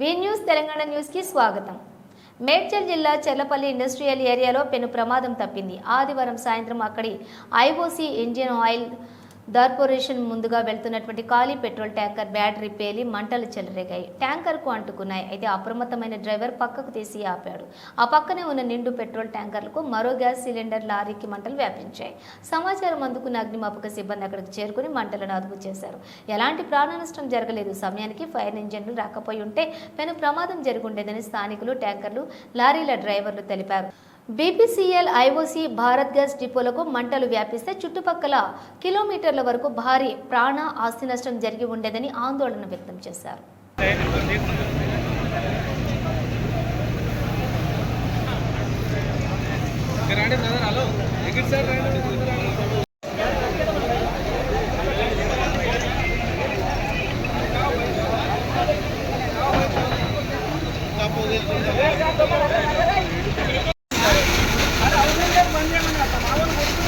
వి news Telangana న్యూస్కి స్వాగతం. మేడ్చల్ జిల్లా చెర్లపల్లి ఇండస్ట్రియల్ ఏరియాలో పెను ప్రమాదం తప్పింది. ఆదివారం సాయంత్రం అక్కడి ఐఓసీ ఇంజిన్ ఆయిల్ కార్పొరేషన్ ముందుగా వెళ్తున్నటువంటి ఖాళీ పెట్రోల్ ట్యాంకర్ బ్యాటరీ పేలి మంటలు చెలరేగాయి. ట్యాంకర్కు అంటుకున్నాయి. అయితే అప్రమత్తమైన డ్రైవర్ పక్కకు తీసి ఆపాడు. ఆ పక్కనే ఉన్న నిండు పెట్రోల్ ట్యాంకర్లకు మరో గ్యాస్ సిలిండర్ లారీకి మంటలు వ్యాపించాయి. సమాచారం అందుకున్న అగ్నిమాపక సిబ్బంది అక్కడికి చేరుకుని మంటలను అదుపు చేశారు. ఎలాంటి ప్రాణ నష్టం జరగలేదు. సమయానికి ఫైర్ ఇంజన్లు రాకపోయి ఉంటే పెను ప్రమాదం జరుగుండేదని స్థానికులు ట్యాంకర్లు లారీల డ్రైవర్లు తెలిపారు. బీపీసీఎల్ ఐఓసీ భారత్ గ్యాస్ డిపోలకు మంటలు వ్యాపిస్తే చుట్టుపక్కల కిలోమీటర్ల వరకు భారీ ప్రాణ ఆస్తి నష్టం జరిగి ఉండేదని ఆందోళన వ్యక్తం చేశారు. పని చేయమని